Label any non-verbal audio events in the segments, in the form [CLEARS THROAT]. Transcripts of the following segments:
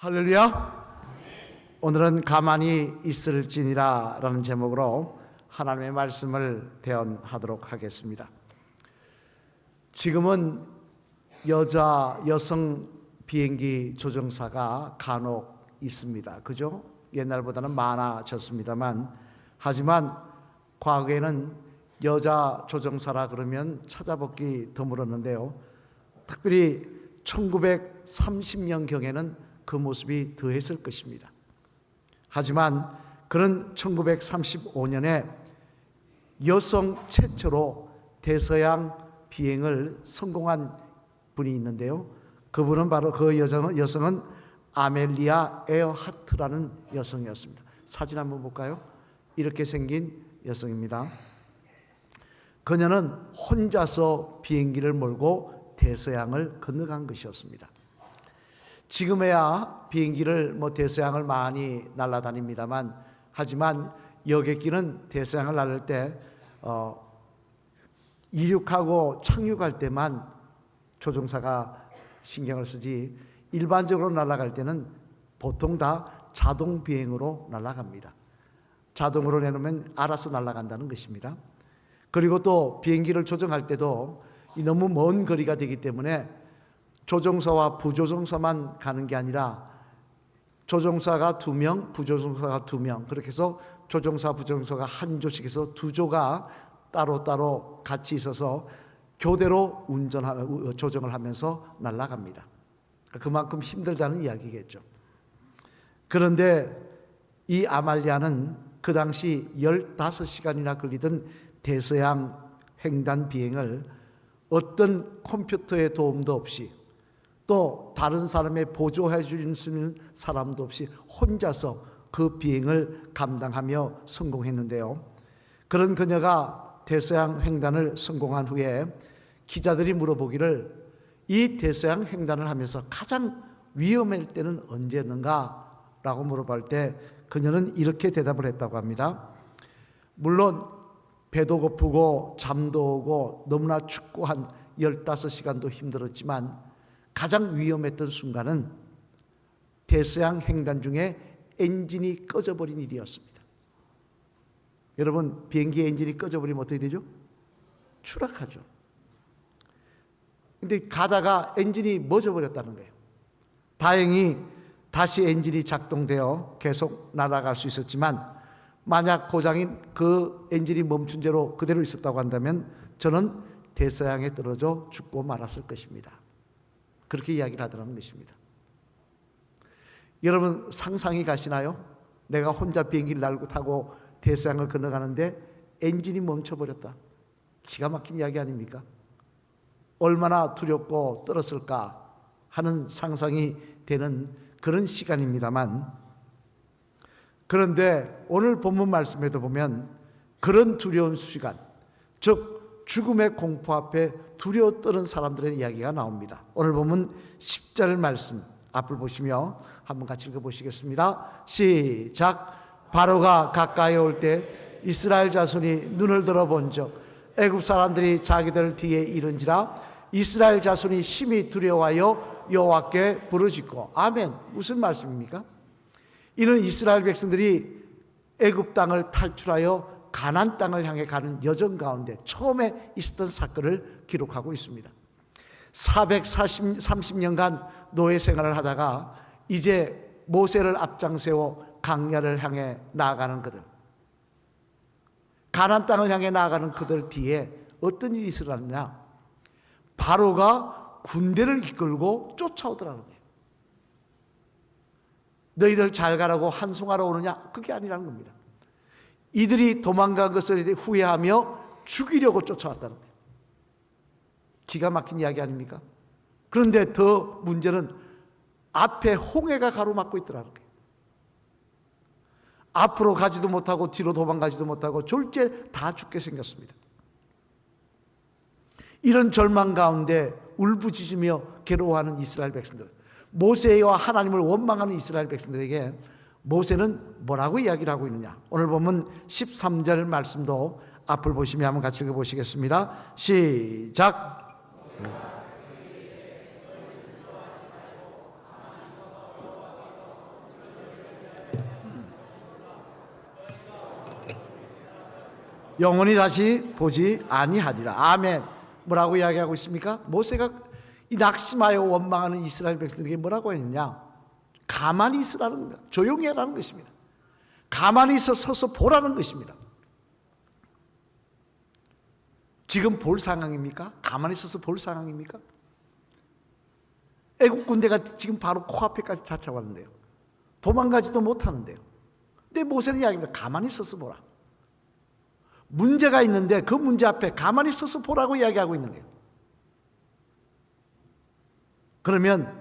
할렐루야. 오늘은 가만히 있을지니라 라는 제목으로 하나님의 말씀을 대언하도록 하겠습니다. 지금은 여자, 여성 비행기 조종사가 간혹 있습니다. 그죠? 옛날보다는 많아졌습니다만, 하지만 과거에는 여자 조종사라 그러면 찾아보기 드물었는데요. 특별히 1930년경에는 그 모습이 더했을 것입니다. 하지만 그런 1935년에 여성 최초로 대서양 비행을 성공한 분이 있는데요. 그분은 바로 그 여성은, 여성은 아멜리아 에어하트라는 여성이었습니다. 사진 한번 볼까요? 이렇게 생긴 여성입니다. 그녀는 혼자서 비행기를 몰고 대서양을 건너간 것이었습니다. 지금에야 비행기를 뭐 대서양을 많이 날아다닙니다만 하지만 여객기는 대서양을 날릴 때 어, 이륙하고 착륙할 때만 조종사가 신경을 쓰지 일반적으로 날아갈 때는 보통 다 자동 비행으로 날아갑니다. 자동으로 내놓으면 알아서 날아간다는 것입니다. 그리고 또 비행기를 조정할 때도 너무 먼 거리가 되기 때문에 조종사와 부조종사만 가는 게 아니라 조종사가 두 명, 부조종사가 두 명, 그렇게 해서 조종사, 부조종사가 한 조씩에서 두 조가 따로따로 같이 있어서 교대로 운전하 조정을 하면서 날아갑니다. 그만큼 힘들다는 이야기겠죠. 그런데 이 아말리아는 그 당시 15시간이나 걸리던 대서양 횡단 비행을 어떤 컴퓨터의 도움도 없이 또 다른 사람의 보조해 주는 사람도 없이 혼자서 그 비행을 감당하며 성공했는데요. 그런 그녀가 대서양 횡단을 성공한 후에 기자들이 물어보기를 이 대서양 횡단을 하면서 가장 위험할 때는 언제였는가? 라고 물어볼 때 그녀는 이렇게 대답을 했다고 합니다. 물론 배도 고프고 잠도 오고 너무나 춥고 한 15시간도 힘들었지만 가장 위험했던 순간은 대서양 횡단 중에 엔진이 꺼져버린 일이었습니다. 여러분 비행기 엔진이 꺼져버리면 어떻게 되죠? 추락하죠. 근데 가다가 엔진이 멎어버렸다는 거예요. 다행히 다시 엔진이 작동되어 계속 날아갈 수 있었지만 만약 고장인 그 엔진이 멈춘 채로 그대로 있었다고 한다면 저는 대서양에 떨어져 죽고 말았을 것입니다. 그렇게 이야기를 하더라는 것입니다. 여러분 상상이 가시나요? 내가 혼자 비행기를 날고 타고 대서양을 건너가는데 엔진이 멈춰버렸다. 기가 막힌 이야기 아닙니까? 얼마나 두렵고 떨었을까 하는 상상이 되는 그런 시간입니다만 그런데 오늘 본문 말씀에도 보면 그런 두려운 시간 즉 죽음의 공포 앞에 두려워 떠는 사람들의 이야기가 나옵니다. 오늘 보면 10절 말씀 앞을 보시며 한번 같이 읽어보시겠습니다. 시작 바로가 가까이 올 때 이스라엘 자손이 눈을 들어본즉 애굽 사람들이 자기들 뒤에 이른지라 이스라엘 자손이 심히 두려워하여 여호와께 부르짖고 아멘 무슨 말씀입니까? 이는 이스라엘 백성들이 애굽 땅을 탈출하여 가난 땅을 향해 가는 여정 가운데 처음에 있었던 사건을 기록하고 있습니다. 430년간 노예 생활을 하다가 이제 모세를 앞장세워 강야를 향해 나아가는 그들. 가난 땅을 향해 나아가는 그들 뒤에 어떤 일이 있으라느냐? 바로가 군대를 이끌고 쫓아오더라는 거예요. 너희들 잘 가라고 한송하러 오느냐? 그게 아니라는 겁니다. 이들이 도망간 것을 후회하며 죽이려고 쫓아왔다는 거예요. 기가 막힌 이야기 아닙니까? 그런데 더 문제는 앞에 홍해가 가로막고 있더라는 거예요. 앞으로 가지도 못하고 뒤로 도망가지도 못하고 졸제 다 죽게 생겼습니다. 이런 절망 가운데 울부짖으며 괴로워하는 이스라엘 백성들. 모세와 하나님을 원망하는 이스라엘 백성들에게 모세는 뭐라고 이야기를 하고 있느냐. 오늘 보면 13절 말씀도 앞을 보시면 한번 같이 읽어보시겠습니다. 시작. 영원히 다시 보지 아니하리라. 아멘. 뭐라고 이야기하고 있습니까? 모세가 이 낙심하여 원망하는 이스라엘 백성들에게 뭐라고 했느냐? 가만히 있으라는 것, 조용히 하라는 것입니다. 가만히 있어 서서 보라는 것입니다. 지금 볼 상황입니까? 가만히 있어서 볼 상황입니까? 애국 군대가 지금 바로 코앞에까지 찾아왔는데요. 도망가지도 못하는데요. 근데 모세는 이야기합니다. 가만히 있어서 보라. 문제가 있는데 그 문제 앞에 가만히 있어서 보라고 이야기하고 있는 거예요. 그러면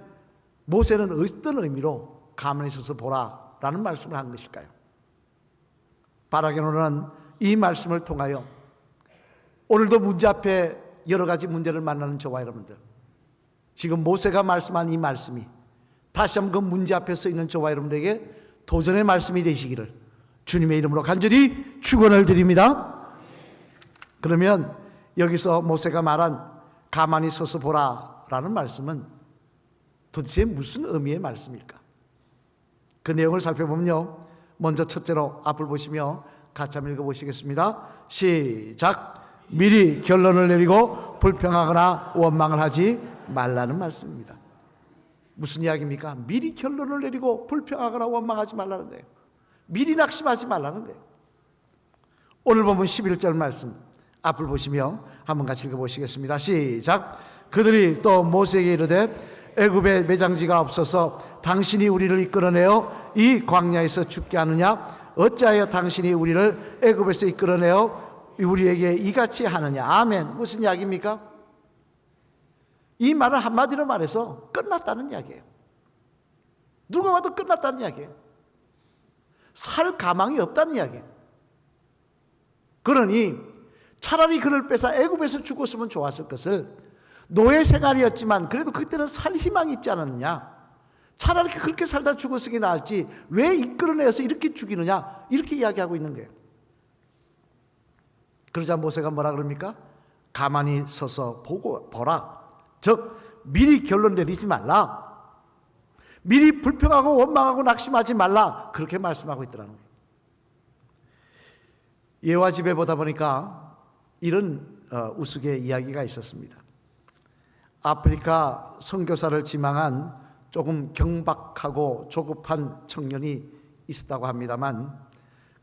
모세는 어떤 의미로 가만히 있어서 보라라는 말씀을 한 것일까요? 바라게노는 이 말씀을 통하여 오늘도 문제 앞에 여러 가지 문제를 만나는 저와 여러분들 지금 모세가 말씀한 이 말씀이 다시 한번 그 문제 앞에 서 있는 저와 여러분들에게 도전의 말씀이 되시기를 주님의 이름으로 간절히 축원을 드립니다. 그러면 여기서 모세가 말한 가만히 서서 보라라는 말씀은 도대체 무슨 의미의 말씀일까? 그 내용을 살펴보면요. 먼저 첫째로 앞을 보시며 같이 한번 읽어보시겠습니다. 시작. 미리 결론을 내리고 불평하거나 원망을 하지 말라는 말씀입니다. 무슨 이야기입니까? 미리 결론을 내리고 불평하거나 원망하지 말라는 거예요. 미리 낙심하지 말라는 거예요. 오늘 보면 11절 말씀 앞을 보시며 한번 같이 읽어보시겠습니다. 시작. 그들이 또 모세에게 이르되 애굽에 매장지가 없어서 당신이 우리를 이끌어내어 이 광야에서 죽게 하느냐? 어찌하여 당신이 우리를 애굽에서 이끌어내어 우리에게 이같이 하느냐? 아멘. 무슨 이야기입니까? 이 말은 한마디로 말해서 끝났다는 이야기예요. 누가 와도 끝났다는 이야기예요. 살 가망이 없다는 이야기예요. 그러니 차라리 그를 뺏어 애굽에서 죽었으면 좋았을 것을 노예 생활이었지만 그래도 그때는 살 희망이 있지 않았느냐? 차라리 그렇게 살다 죽었으기 나을지 왜 이끌어내서 이렇게 죽이느냐? 이렇게 이야기하고 있는 거예요. 그러자 모세가 뭐라 그럽니까? 가만히 서서 보고 보라. 즉 미리 결론 내리지 말라. 미리 불평하고 원망하고 낙심하지 말라. 그렇게 말씀하고 있더라는 거예요. 예화 집에 보다 보니까 이런 어, 우스개 이야기가 있었습니다. 아프리카 선교사를 지망한 조금 경박하고 조급한 청년이 있었다고 합니다만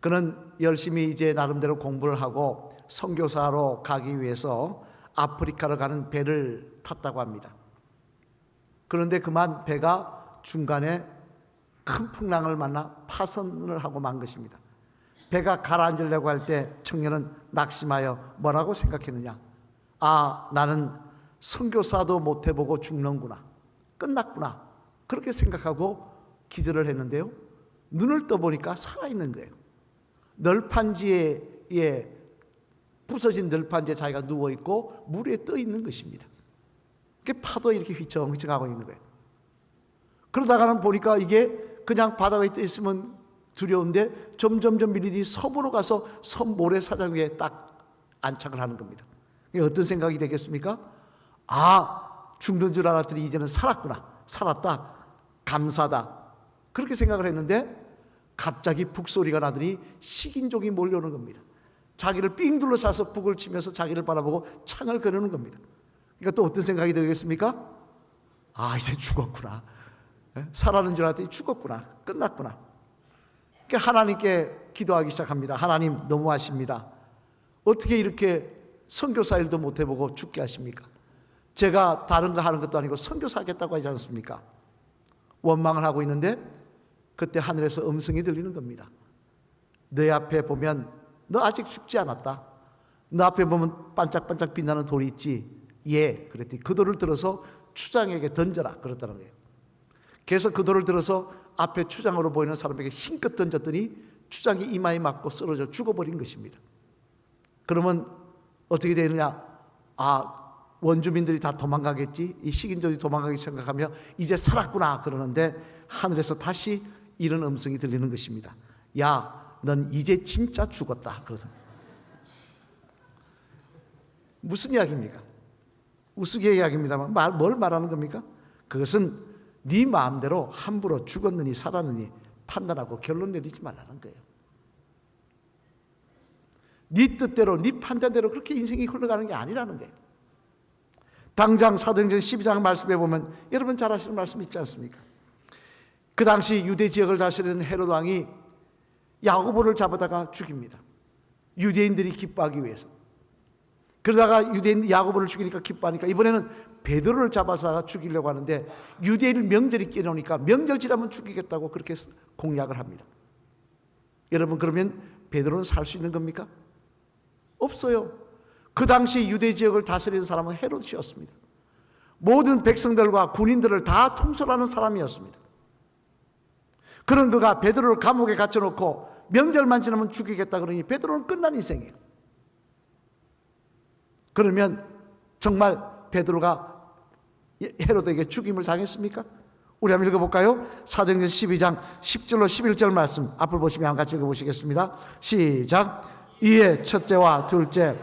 그는 열심히 이제 나름대로 공부를 하고 선교사로 가기 위해서 아프리카로 가는 배를 탔다고 합니다. 그런데 그만 배가 중간에 큰 풍랑을 만나 파선을 하고 만 것입니다. 배가 가라앉으려고 할 때 청년은 낙심하여 뭐라고 생각했느냐? 아, 나는 선교사도 못 해보고 죽는구나. 끝났구나. 그렇게 생각하고 기절을 했는데요. 눈을 떠보니까 살아있는 거예요. 널판지에 예, 부서진 널판지에 자기가 누워있고 물에 떠 있는 것입니다. 그 파도에 이렇게 휘청휘청하고 있는 거예요. 그러다가는 보니까 이게 그냥 바다에 떠 있으면 두려운데 점점점 밀리니 섬으로 가서 섬 모래사장 위에 딱 안착을 하는 겁니다. 어떤 생각이 되겠습니까? 아, 죽는 줄 알았더니 이제는 살았구나. 살았다. 감사다. 그렇게 생각을 했는데 갑자기 북소리가 나더니 식인종이 몰려오는 겁니다. 자기를 삥 둘러싸서 북을 치면서 자기를 바라보고 창을 거르는 겁니다. 그러니까 또 어떤 생각이 들겠습니까? 아, 이제 죽었구나. 예? 살았는 줄 알았더니 죽었구나. 끝났구나. 그러니까 하나님께 기도하기 시작합니다. 하나님 너무하십니다. 어떻게 이렇게 선교사 일도 못 해보고 죽게 하십니까? 제가 다른 거 하는 것도 아니고 선교사 하겠다고 하지 않습니까? 원망을 하고 있는데 그때 하늘에서 음성이 들리는 겁니다. 내 앞에 보면 너 아직 죽지 않았다. 너 앞에 보면 반짝반짝 빛나는 돌이 있지. 예. 그랬더니 그 돌을 들어서 추장에게 던져라. 그랬다는 거예요. 그래서 그 돌을 들어서 앞에 추장으로 보이는 사람에게 힘껏 던졌더니 추장이 이마에 맞고 쓰러져 죽어버린 것입니다. 그러면 어떻게 되느냐? 아, 원주민들이 다 도망가겠지. 이 식인종이 도망가기 생각하며 이제 살았구나 그러는데 하늘에서 다시 이런 음성이 들리는 것입니다. 야, 넌 이제 진짜 죽었다. 그러서 무슨 이야기입니까? 우스개 이야기입니다만 말, 뭘 말하는 겁니까? 그것은 네 마음대로 함부로 죽었느니 살았느니 판단하고 결론 내리지 말라는 거예요. 네 뜻대로 네 판단대로 그렇게 인생이 흘러가는 게 아니라는 거예요. 당장 사도행전 12장 말씀에 보면 여러분 잘 아시는 말씀 있지 않습니까? 그 당시 유대 지역을 다스리던 헤롯 왕이 야고보를 잡아다가 죽입니다. 유대인들이 기뻐하기 위해서. 그러다가 유대인 야고보를 죽이니까 기뻐하니까 이번에는 베드로를 잡아서 죽이려고 하는데 유대인 명절이 끼어오니까 명절 지나면 죽이겠다고 그렇게 공약을 합니다. 여러분 그러면 베드로는 살 수 있는 겁니까? 없어요. 그 당시 유대 지역을 다스리는 사람은 헤롯이었습니다. 모든 백성들과 군인들을 다 통솔하는 사람이었습니다. 그런 그가 베드로를 감옥에 갇혀놓고 명절만 지나면 죽이겠다 그러니 베드로는 끝난 인생이에요. 그러면 정말 베드로가 헤로드에게 죽임을 당했습니까? 우리 한번 읽어볼까요? 사도행전 12장 10절로 11절 말씀 앞을 보시면 한번 같이 읽어보시겠습니다. 시작 이에 첫째와 둘째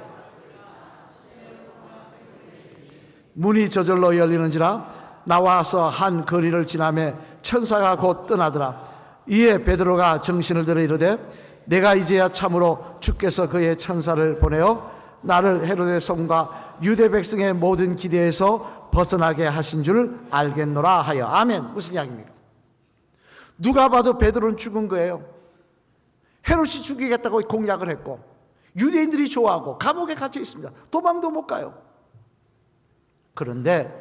문이 저절로 열리는지라 나와서 한 거리를 지나매 천사가 곧 떠나더라. 이에 베드로가 정신을 들어 이르되 내가 이제야 참으로 주께서 그의 천사를 보내어 나를 헤로의 성과 유대 백성의 모든 기대에서 벗어나게 하신 줄 알겠노라 하여. 아멘. 무슨 이야기입니까? 누가 봐도 베드로는 죽은 거예요. 헤롯이 죽이겠다고 공약을 했고 유대인들이 좋아하고 감옥에 갇혀 있습니다. 도망도 못 가요 그런데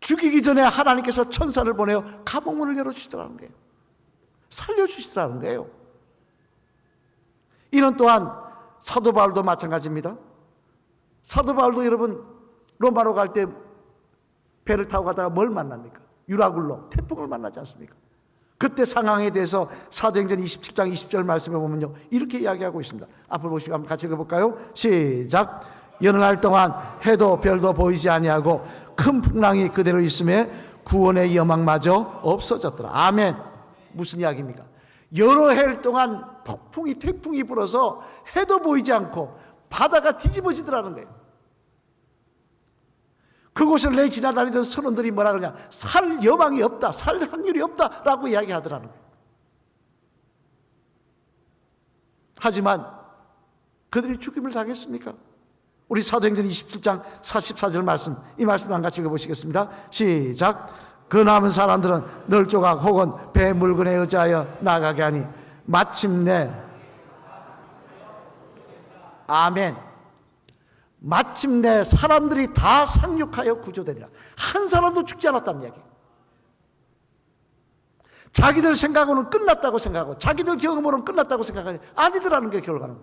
죽이기 전에 하나님께서 천사를 보내어 감옥문을 열어주시더라는 거예요 살려주시더라는 거예요 이는 또한 사도 바울도 마찬가지입니다. 사도 바울도 여러분 로마로 갈 때 배를 타고 가다가 뭘 만납니까? 유라굴로 태풍을 만나지 않습니까? 그때 상황에 대해서 사도행전 27장 20절 말씀에 보면요 이렇게 이야기하고 있습니다. 앞을 보시고 한번 같이 읽어볼까요? 시작. 여느 날 동안 해도 별도 보이지 아니하고 큰 풍랑이 그대로 있음에 구원의 여망마저 없어졌더라. 아멘. 무슨 이야기입니까? 여러 해 동안 폭풍이 태풍이 불어서 해도 보이지 않고 바다가 뒤집어지더라는 거예요. 그곳을 내 지나다니던 선원들이 뭐라 그러냐? 살 여망이 없다, 살 확률이 없다라고 이야기하더라는 거예요. 하지만 그들이 죽임을 당했습니까? 우리 사도행전 27장 44절 말씀, 이 말씀 한 같이 읽어보시겠습니다. 시작. 그 남은 사람들은 널 조각 혹은 배 물건에 의지하여 나가게 하니 마침내 아멘. 마침내 사람들이 다 상륙하여 구조되리라. 한 사람도 죽지 않았다는 이야기. 자기들 생각으로는 끝났다고 생각하고 자기들 경험으로는 끝났다고 생각하니 아니더라는 게 결과는.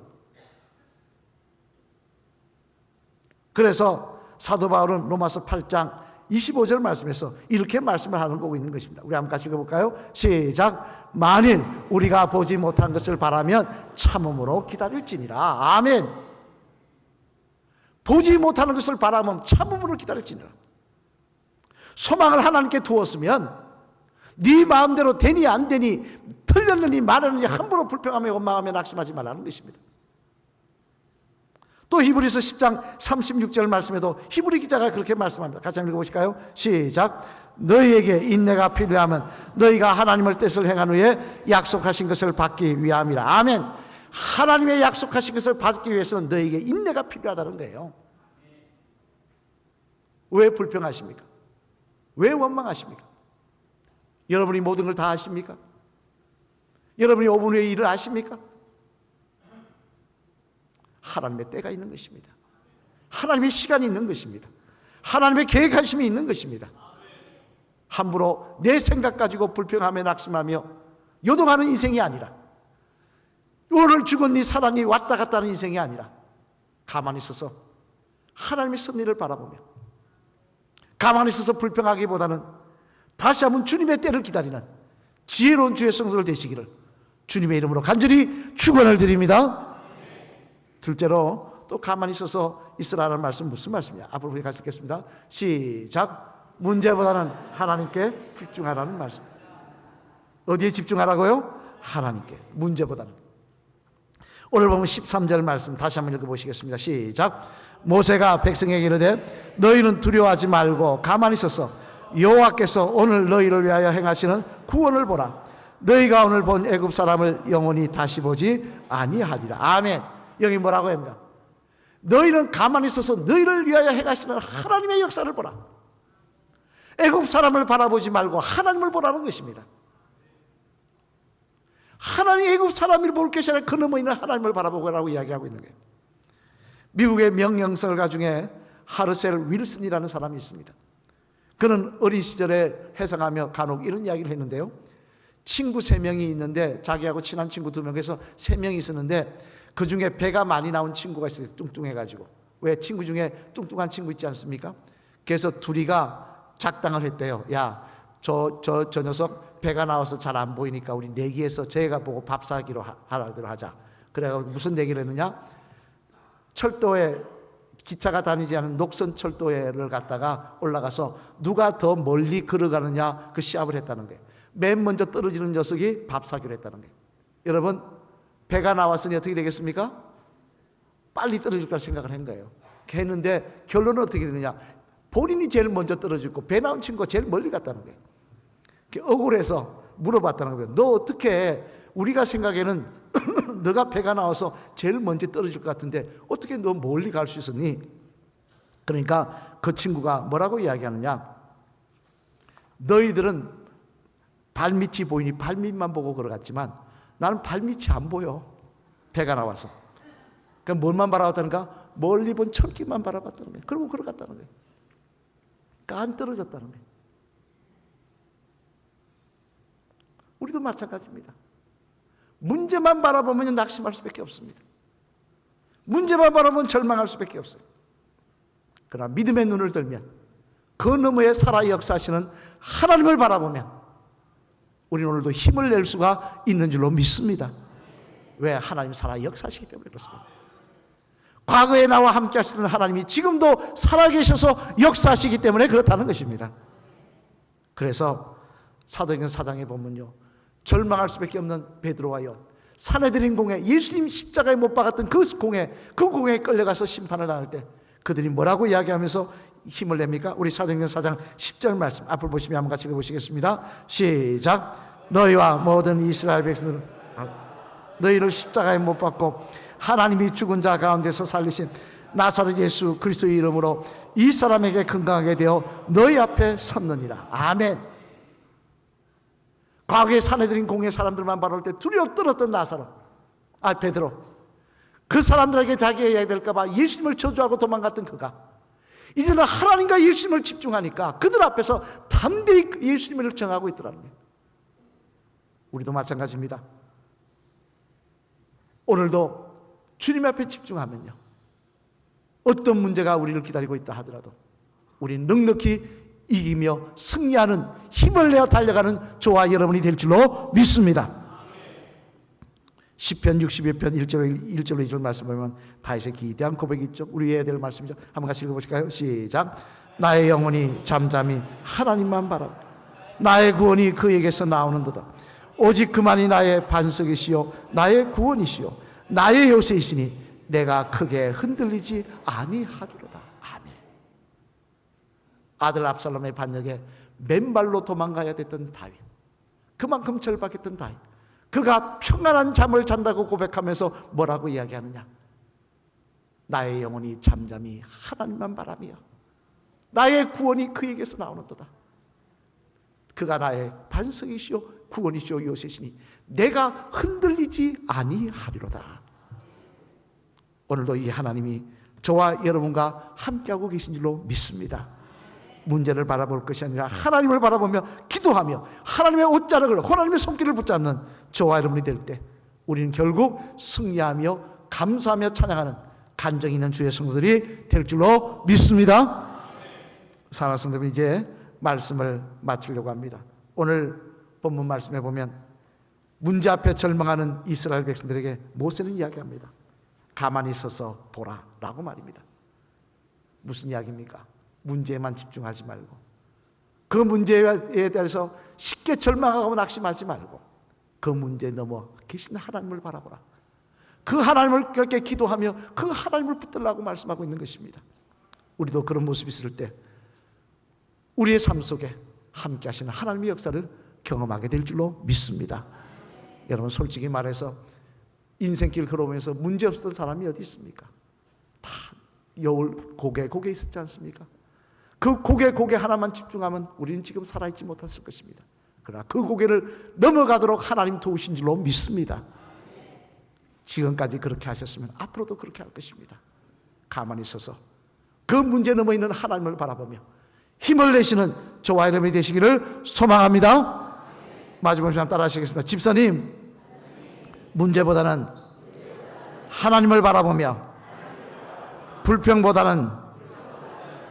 그래서 사도 바울은 로마서 8장 25절 말씀에서 이렇게 말씀을 하는 거고 있는 것입니다. 우리 한번 같이 읽어볼까요? 시작. 만일 우리가 보지 못한 것을 바라면 참음으로 기다릴지니라. 아멘. 보지 못하는 것을 바라면 참음으로 기다릴지니라. 소망을 하나님께 두었으면 네 마음대로 되니 안 되니 틀렸느니 말하느니 함부로 불평하며 원망하며 낙심하지 말라는 것입니다. 또 히브리서 10장 36절 말씀에도 히브리 기자가 그렇게 말씀합니다. 같이 한번 읽어보실까요? 시작. 너희에게 인내가 필요하면 너희가 하나님을 뜻을 행한 후에 약속하신 것을 받기 위함이라. 아멘. 하나님의 약속하신 것을 받기 위해서는 너희에게 인내가 필요하다는 거예요. 왜 불평하십니까? 왜 원망하십니까? 여러분이 모든 걸 다 아십니까? 여러분이 5분 후에 일을 아십니까? 하나님의 때가 있는 것입니다. 하나님의 시간이 있는 것입니다. 하나님의 계획하심이 있는 것입니다. 함부로 내 생각 가지고 불평하며 낙심하며 요동하는 인생이 아니라 오늘 죽은 네 사랑이 왔다 갔다 하는 인생이 아니라 가만히 있어서 하나님의 섭리를 바라보며 가만히 있어서 불평하기보다는 다시 한번 주님의 때를 기다리는 지혜로운 주의 성도들 되시기를 주님의 이름으로 간절히 축원을 드립니다. 둘째로 또 가만히 있어서 있으라는 말씀 무슨 말씀이냐? 앞으로 우리 같이 읽겠습니다. 시작. 문제보다는 하나님께 집중하라는 말씀. 어디에 집중하라고요? 하나님께. 문제보다는. 오늘 보면 13절 말씀 다시 한번 읽어보시겠습니다. 시작. 모세가 백성에게 이르되 너희는 두려워하지 말고 가만히 있어서 여호와께서 오늘 너희를 위하여 행하시는 구원을 보라. 너희가 오늘 본 애굽 사람을 영원히 다시 보지 아니하리라. 아멘. 여기 뭐라고 합니까? 너희는 가만히 있어서 너희를 위하여 행하시는 하나님의 역사를 보라. 애국 사람을 바라보지 말고 하나님을 보라는 것입니다. 하나님 애국 사람을 볼 것이 아니라 그 너머 있는 하나님을 바라보라고 이야기하고 있는 거예요. 미국의 명령설가 중에 하르셀 윌슨이라는 사람이 있습니다. 그는 어린 시절에 해석하며 간혹 이런 이야기를 했는데요. 친구 세 명이 있는데 자기하고 친한 친구 두 명에서 세 명이 있었는데 그 중에 배가 많이 나온 친구가 있어요. 뚱뚱해가지고 왜 친구 중에 뚱뚱한 친구 있지 않습니까? 그래서 둘이가 작당을 했대요. 야, 저 저 저 녀석 배가 나와서 잘 안 보이니까 우리 내기해서 제가 보고 밥 사기로 하- 하기로 하자. 그래가 무슨 내기를 했느냐? 철도에 기차가 다니지 않은 녹선 철도에를 갔다가 올라가서 누가 더 멀리 걸어가느냐 그 시합을 했다는 거예요. 맨 먼저 떨어지는 녀석이 밥 사기로 했다는 거예요. 여러분 배가 나왔으니 어떻게 되겠습니까? 빨리 떨어질 거라 생각을 한 거예요. 했는데 결론은 어떻게 되느냐? 본인이 제일 먼저 떨어졌고 배 나온 친구가 제일 멀리 갔다는 거예요. 이렇게 억울해서 물어봤다는 거예요. 너 어떻게 우리가 생각에는 [CLEARS THROAT] 너가 배가 나와서 제일 먼저 떨어질 것 같은데 어떻게 너 멀리 갈 수 있었니? 그러니까 그 친구가 뭐라고 이야기하느냐? 너희들은 발밑이 보이니 발밑만 보고 걸어갔지만 나는 발밑이 안 보여. 배가 나와서. 그러니까 뭘만 바라봤다는가? 멀리 본 철길만 바라봤다는 거예요. 그러고 걸어갔다는 거예요. 떨어졌다는 거예요. 우리도 마찬가지입니다. 문제만 바라보면 낙심할 수밖에 없습니다. 문제만 바라보면 절망할 수밖에 없어요. 그러나 믿음의 눈을 들면 그 너머에 살아 역사하시는 하나님을 바라보면 우리는 오늘도 힘을 낼 수가 있는 줄로 믿습니다. 왜 하나님 살아 역사하시기 때문에 그렇습니다. 과거에 나와 함께 하시던 하나님이 지금도 살아계셔서 역사하시기 때문에 그렇다는 것입니다. 그래서 사도행전 4장에 보면요. 절망할 수밖에 없는 베드로와요. 사내들인 공에 예수님 십자가에 못 박았던 그 공에 그 공에 끌려가서 심판을 당할 때 그들이 뭐라고 이야기하면서 힘을 냅니까? 우리 사도행전 4장 10절 말씀 앞을 보시면 한번 같이 읽어보시겠습니다. 시작. 너희와 모든 이스라엘 백성들은 너희를 십자가에 못 박고 하나님이 죽은 자 가운데서 살리신 나사렛 예수 그리스도의 이름으로 이 사람에게 건강하게 되어 너희 앞에 섰느니라. 아멘. 과거에 사내들인 공의 사람들만 바라볼 때 두려워 떨었던 나사로, 아 베드로, 그 사람들에게 자기가 해야 될까봐 예수님을 저주하고 도망갔던 그가 이제는 하나님과 예수님을 집중하니까 그들 앞에서 담대히 예수님을 정하고 있더라는 거예요. 우리도 마찬가지입니다. 오늘도 주님 앞에 집중하면요. 어떤 문제가 우리를 기다리고 있다 하더라도 우리는 넉넉히 이기며 승리하는 힘을 내어 달려가는 저와 여러분이 될 줄로 믿습니다. 10편 61편 1절로 1절로 2절 말씀 보면 다윗의 기대한 고백이 있죠. 우리 해야 될 말씀이죠. 한번 같이 읽어보실까요? 시작. 나의 영혼이 잠잠히 하나님만 바라. 나의 구원이 그에게서 나오는도다. 오직 그만이 나의 반석이시요 나의 구원이시요 나의 요새이시니 내가 크게 흔들리지 아니하리로다. 아멘. 아들 압살롬의 반역에 맨발로 도망가야 됐던 다윗. 그만큼 절박했던 다윗. 그가 평안한 잠을 잔다고 고백하면서 뭐라고 이야기하느냐? 나의 영혼이 잠잠히 하나님만 바라며 나의 구원이 그에게서 나오는도다. 그가 나의 반석이시오 구원이시오 요새시니 내가 흔들리지 아니하리로다. 오늘도 이 하나님이 저와 여러분과 함께하고 계신 줄로 믿습니다. 문제를 바라볼 것이 아니라 하나님을 바라보며 기도하며 하나님의 옷자락을 하나님의 손길을 붙잡는 저와 여러분이 될 때 우리는 결국 승리하며 감사하며 찬양하는 간정 있는 주의 성도들이 될 줄로 믿습니다. 사랑하는 성도들 이제 말씀을 마치려고 합니다. 오늘 본문 말씀에 보면 문제 앞에 절망하는 이스라엘 백성들에게 모세는 이야기합니다. 가만히 서서 보라라고 말입니다. 무슨 이야기입니까? 문제에만 집중하지 말고 그 문제에 대해서 쉽게 절망하고 낙심하지 말고 그 문제 넘어 계신 하나님을 바라보라. 그 하나님을 그렇게 기도하며 그 하나님을 붙들라고 말씀하고 있는 것입니다. 우리도 그런 모습이 있을 때 우리의 삶 속에 함께 하시는 하나님의 역사를 경험하게 될 줄로 믿습니다. 여러분 솔직히 말해서 인생길 걸어오면서 문제 없었던 사람이 어디 있습니까? 다 여울 고개 고개 있었지 않습니까? 그 고개 고개 하나만 집중하면 우리는 지금 살아있지 못했을 것입니다. 그러나 그 고개를 넘어가도록 하나님 도우신 줄로 믿습니다. 지금까지 그렇게 하셨으면 앞으로도 그렇게 할 것입니다. 가만히 서서 그 문제 넘어 있는 하나님을 바라보며 힘을 내시는 저와 여러분이 되시기를 소망합니다. 마지막 시간 따라 하시겠습니다. 집사님, 문제보다는 하나님을 바라보며 불평보다는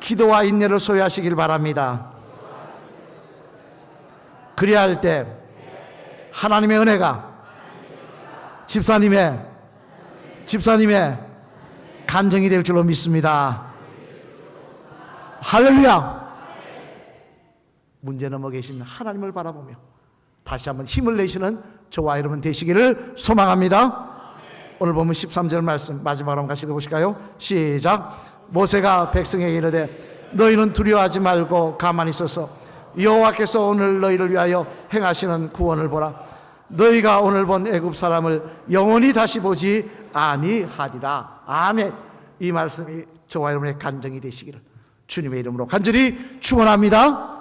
기도와 인내를 소유하시길 바랍니다. 그래야 할 때 하나님의 은혜가 집사님의 집사님의 간증이 될 줄로 믿습니다. 할렐루야! 문제 넘어 계신 하나님을 바라보며 다시 한번 힘을 내시는 저와 여러분 되시기를 소망합니다. 오늘 보면 13절 말씀 마지막으로 한번 같이 읽어보실까요? 시작. 모세가 백성에게 이르되 너희는 두려워하지 말고 가만히 있어서 여호와께서 오늘 너희를 위하여 행하시는 구원을 보라. 너희가 오늘 본 애굽 사람을 영원히 다시 보지 아니하리라. 아멘. 이 말씀이 저와 여러분의 간증이 되시기를 주님의 이름으로 간절히 축원합니다.